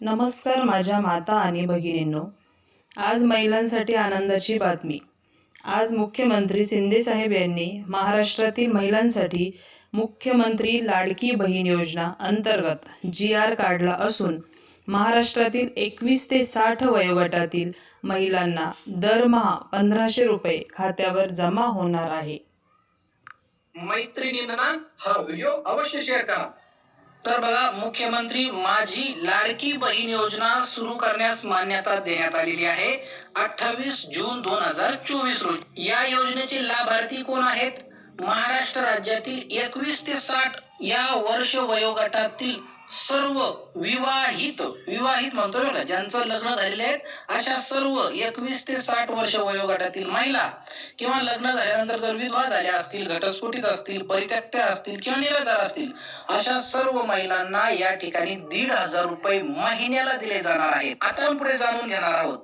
नमस्कार माझ्या माता आणि भगिनींनो. आज महिलांसाठी आनंदाची बातमी. आज मुख्यमंत्री शिंदेसाहेब यांनी महाराष्ट्रातील महिलांसाठी मुख्यमंत्री लाडकी बहीण योजना अंतर्गत जी आर काढला असून महाराष्ट्रातील एकवीस ते साठ वयोगटातील महिलांना दरमहा पंधराशे रुपये खात्यावर जमा होणार आहे. मैत्रिणींना हा व्हिडिओ अवश्य शेअर करा. तर बघा मुख्यमंत्री माझी लाडकी बहीण योजना सुरू करण्यास मान्यता देण्यात आलेली आहे. अठ्ठावीस जून दोन हजार चोवीस रोजी. या योजनेचे लाभार्थी कोण आहेत? महाराष्ट्र राज्यातील एकवीस ते साठ या वर्ष वयोगटातील सर्व विवाहित विवाहित म्हणतो ना ज्यांचं लग्न झालेले आहेत अशा सर्व एकवीस ते साठ वर्ष वयोगटातील महिला किंवा लग्न झाल्यानंतर जर विधवा झाल्या असतील घटस्फोटित असतील परित्यक्त्या असतील किंवा निराधार असतील अशा सर्व महिलांना या ठिकाणी दीड हजार रुपये महिन्याला दिले जाणार आहेत. आता पुढे जाणून घेणार आहोत.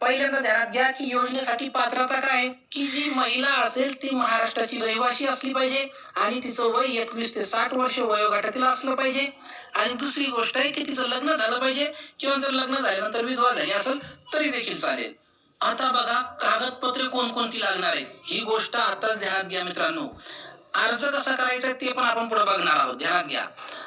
पहिल्यांदा ध्यानात घ्या की योजनेसाठी पात्रता काय आहे? की जी महिला असेल ती महाराष्ट्राची रहिवासी असली पाहिजे आणि तिचं वय एकवीस ते साठ वर्ष वयोगटातील असलं पाहिजे. आणि दुसरी गोष्ट आहे की तिचं लग्न झालं पाहिजे. किंवा जर लग्न झाल्यानंतर विधवा झाली असेल तरी देखील चालेल. आता बघा कागदपत्रे कोणकोणती लागणार आहेत? ही गोष्ट आताच ध्यानात घ्या मित्रांनो. अर्ज कसा करायचा ते पण आपण पुढे बघणार आहोत. ध्यानात घ्या.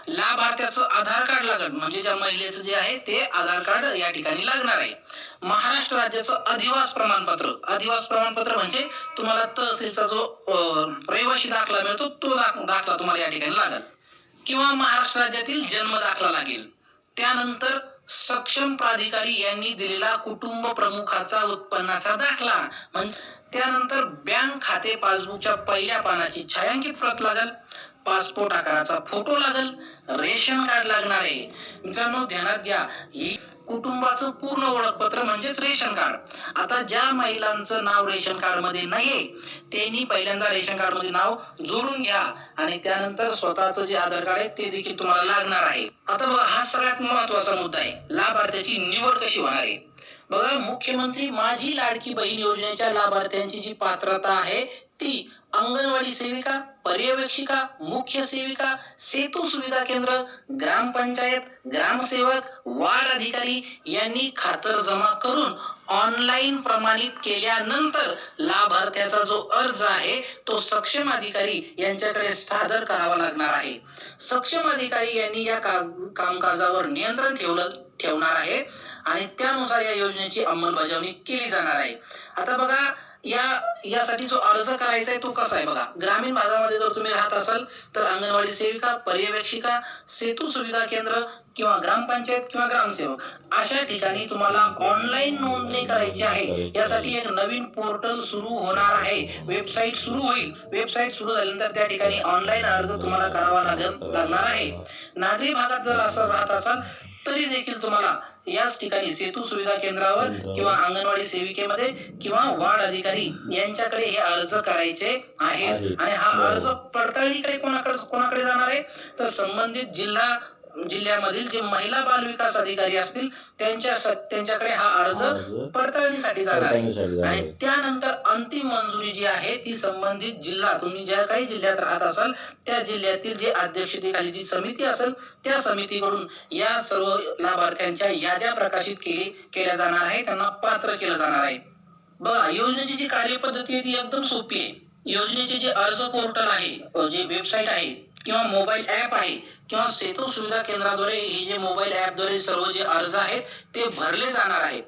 लाभार्थ्याचं आधार कार्ड लागेल. म्हणजे ज्या महिलेचं जे आहे ते आधार कार्ड या ठिकाणी लागणार आहे. महाराष्ट्र राज्याचं अधिवास प्रमाणपत्र. अधिवास प्रमाणपत्र म्हणजे तुम्हाला तहसीलचा जो अं, रहिवासी दाखला मिळतो तो दाखला तुम्हाला या ठिकाणी लागेल. किंवा महाराष्ट्र राज्यातील जन्म दाखला लागेल. त्यानंतर सक्षम प्राधिकारी यांनी दिलेला कुटुंब प्रमुखाचा उत्पन्नाचा दाखला. म्हणजे त्यानंतर बँक खाते पासबुकच्या पहिल्या पानाची छायांकित प्रत लागेल. पासपोर्ट आकाराचा फोटो लागल रेशन कार्ड लागणार आहे. मित्रांनो ध्यानात घ्या ही कुटुंबाचं पूर्ण ओळखपत्र म्हणजेच रेशन कार्ड. आता ज्या महिलांचं नाव रेशन कार्डमध्ये नाहीये त्यांनी पहिल्यांदा रेशन कार्डमध्ये नाव जोडून घ्या आणि त्यानंतर स्वतःचं जे आधार कार्ड आहे ते देखील तुम्हाला लागणार आहे. आता बघा हा सगळ्यात महत्त्वाचा मुद्दा आहे. लाभार्थ्याची निवड कशी होणार आहे? बघा मुख्यमंत्री माझी लाडकी बहीण योजनेच्या लाभार्थ्यांची जी पात्रता आहे ती अंगणवाडी सेविका पर्यवेक्षिका मुख्य सेविका सेतू सुविधा केंद्र ग्रामपंचायत ग्रामसेवक वार्ड अधिकारी यांनी खातर जमा करून ऑनलाईन प्रमाणित केल्यानंतर लाभार्थ्याचा जो अर्ज आहे तो सक्षम अधिकारी यांच्याकडे सादर करावा लागणार आहे. सक्षम अधिकारी यांनी या का- कामकाजावर नियंत्रण ठेवलं ठेवणार आहे आणि त्यानुसार या योजनेची अंमलबजावणी केली जाणार आहे. आता बघा या यासाठी जो अर्ज करायचा आहे तो कसा आहे बघा? ग्रामीण भागामध्ये जर तुम्ही राहत असाल तर अंगणवाडी सेविका पर्यवेक्षिका सेतू सुविधा केंद्र किंवा ग्रामपंचायत किंवा ग्रामसेवक अशा ठिकाणी तुम्हाला ऑनलाईन नोंदणी करायची आहे. यासाठी एक नवीन पोर्टल सुरू होणार आहे. वेबसाईट सुरू होईल. वेबसाईट सुरू झाल्यानंतर त्या ठिकाणी ऑनलाईन अर्ज तुम्हाला करावा लागेल लागणार आहे. नागरी भागात जर असं राहत असाल तरी देखील तुम्हाला याच ठिकाणी सेतू सुविधा केंद्रावर किंवा अंगणवाडी सेविकेमध्ये किंवा वार्ड अधिकारी यांच्याकडे हे अर्ज करायचे आहेत. आहे. आणि हा अर्ज पडताळणीकडे कोणाकडे कोणाकडे जाणार आहे? तर संबंधित जिल्हा जिल्ह्यामधील जे महिला बाल विकास अधिकारी असतील त्यांच्या त्यांच्याकडे हा अर्ज पडताळणीसाठी जाणार आहे. आणि. त्यानंतर अंतिम मंजुरी जी आहे ती संबंधित जिल्हा तुम्ही ज्या काही जिल्ह्यात राहत असाल त्या जिल्ह्यातील जे अध्यक्षतेखाली जी समिती असेल त्या समितीकडून या सर्व लाभार्थ्यांच्या याद्या प्रकाशित केली केल्या जाणार आहे. त्यांना पात्र केलं जाणार आहे. बघा योजनेची जी कार्यपद्धती आहे ती एकदम सोपी आहे. योजनेचे जे अर्ज पोर्टल आहे जे वेबसाईट आहे किंवा मोबाईल ॲप आहे किंवा सेतू सुविधा केंद्राद्वारे हे जे मोबाईल ॲपद्वारे सर्व जे अर्ज आहेत ते भरले जाणार आहेत.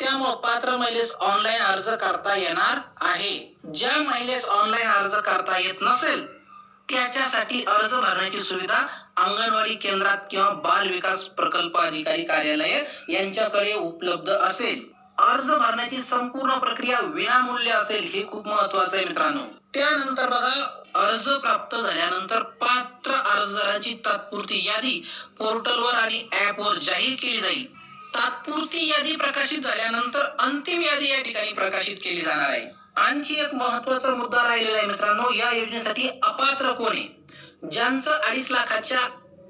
त्यामुळं पात्र महिलेस ऑनलाईन अर्ज करता येणार आहे. ज्या महिलेस ऑनलाईन अर्ज करता येत नसेल त्याच्यासाठी अर्ज भरण्याची सुविधा अंगणवाडी केंद्रात किंवा बाल विकास प्रकल्प अधिकारी कार्यालय यांच्याकडे उपलब्ध असेल. अर्ज भरण्याची संपूर्ण प्रक्रिया विनामूल्य असेल हे खूप महत्वाचं आहे मित्रांनो. त्यानंतर बघा अर्ज प्राप्त झाल्यानंतर अर्जदारांची तात्पुरती यादी पोर्टलवर आणि ऍपवर जाहीर केली जाईल. तात्पुरती यादी प्रकाशित झाल्यानंतर अंतिम यादी या ठिकाणी प्रकाशित केली जाणार आहे. आणखी एक महत्त्वाचा मुद्दा राहिलेला आहे मित्रांनो या योजनेसाठी अपात्र कोण आहे? ज्यांचं अडीच लाखाच्या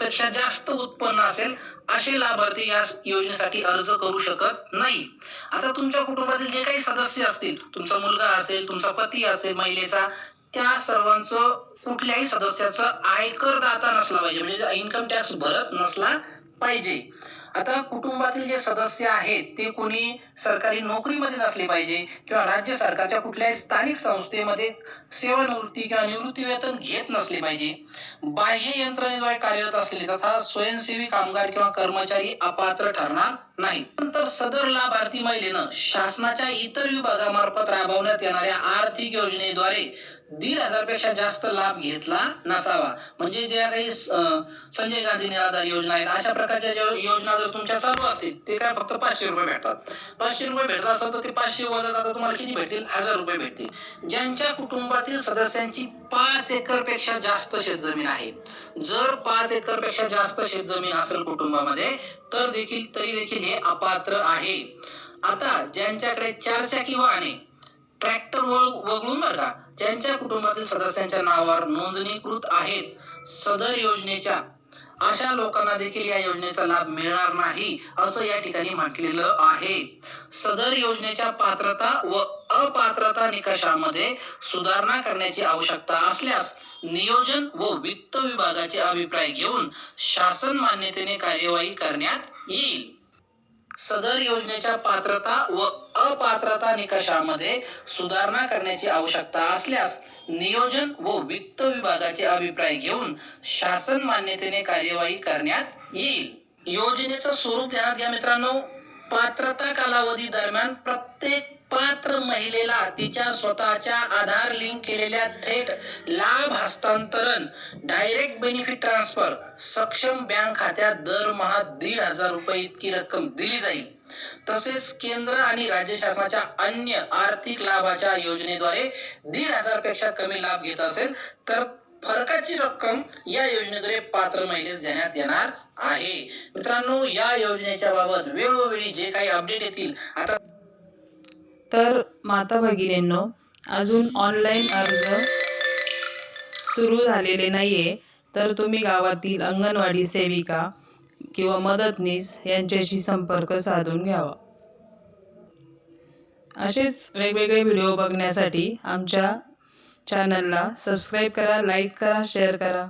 पेक्षा जास्त उत्पन्न असेल असे लाभार्थी या योजनेसाठी अर्ज करू शकत नाही. आता तुमच्या कुटुंबातील जे काही सदस्य असतील तुमचा मुलगा असेल तुमचा पती असेल महिलेचा त्या सर्वांचं कुठल्याही सदस्याचं आयकर दाता नसला पाहिजे. म्हणजे इन्कम टॅक्स भरत नसला पाहिजे. आता कुटुंबातील जे सदस्य आहेत ते कोणी सरकारी नोकरीमध्ये नसले पाहिजे किंवा राज्य सरकारच्या कुठल्याही स्थानिक संस्थेमध्ये सेवानिवृत्ती किंवा निवृत्ती वेतन घेत नसले पाहिजे. बाह्य यंत्रणेद्वारे कार्यरत असलेले तथा स्वयंसेवी कामगार किंवा कर्मचारी अपात्र ठरणार नाही. नंतर सदर लाभार्थी महिलेनं शासनाच्या इतर विभागामार्फत राबवण्यात येणाऱ्या आर्थिक योजनेद्वारे दीड हजारपेक्षा जास्त लाभ घेतला नसावा. म्हणजे ज्या काही संजय गांधी निराधार योजना आहेत अशा प्रकारच्या योजना जर तुमच्या चालू असतील ते काय फक्त पाचशे रुपये भेटतात. पाचशे रुपये भेटत असेल तर ते पाचशे वजा जाता तुम्हाला किती भेटतील? हजार रुपये भेटतील. ज्यांच्या कुटुंबातील सदस्यांची पाच एकरपेक्षा जास्त शेतजमीन आहे. जर पाच एकरपेक्षा जास्त शेतजमीन असेल कुटुंबामध्ये तर देखील तरी देखील हे अपात्र आहे. आता ज्यांच्याकडे चार चाकी वाहने ट्रॅक्टर वगळून बघा ज्यांच्या कुटुंबातील सदस्यांच्या नावावर नोंदणीकृत आहेत सदर योजनेच्या अशा लोकांना देखील या योजनेचा लाभ मिळणार नाही असं या ठिकाणी म्हटलेलं आहे. सदर योजनेच्या पात्रता व अपात्रता निकषामध्ये सुधारणा करण्याची आवश्यकता असल्यास नियोजन व वित्त विभागाचे अभिप्राय घेऊन शासन मान्यतेने कार्यवाही करण्यात येईल. सदर योजनेच्या पात्रता व अपात्रता निकषामध्ये सुधारणा करण्याची आवश्यकता असल्यास नियोजन व वित्त विभागाचे अभिप्राय घेऊन शासन मान्यतेने कार्यवाही करण्यात येईल. योजनेचं स्वरूप ध्यानात घ्या मित्रांनो. पात्रता कालावधी दरम्यान प्रत्येक पात्र महिलेला तिच्या स्वतःच्या आधार लिंक केलेल्या थेट लाभ हस्तांतरण डायरेक्ट बेनिफिट ट्रान्सफर सक्षम बँक खात्यात दरमहा दीड हजार रुपये इतकी रक्कम दिली जाईल. तसेच केंद्र आणि राज्य शासनाच्या अन्य आर्थिक लाभाच्या योजनेद्वारे दीड हजारपेक्षा कमी लाभ घेत असेल तर फरकाची रक्कम या योजनेद्वारे पात्र महिलेस देण्यात येणार आहे. मित्रांनो या योजनेच्या बाबत वेळोवेळी जे काही अपडेट येतील आता तर माता भगिनींनो अजून ऑनलाईन अर्ज सुरू झालेले नाही आहे तर तुम्ही गावातील अंगणवाडी सेविका किंवा मदतनीस यांच्याशी संपर्क साधून घ्यावा. असेच वेगवेगळे व्हिडिओ बघण्यासाठी आमच्या चॅनलला सबस्क्राईब करा लाईक करा शेअर करा.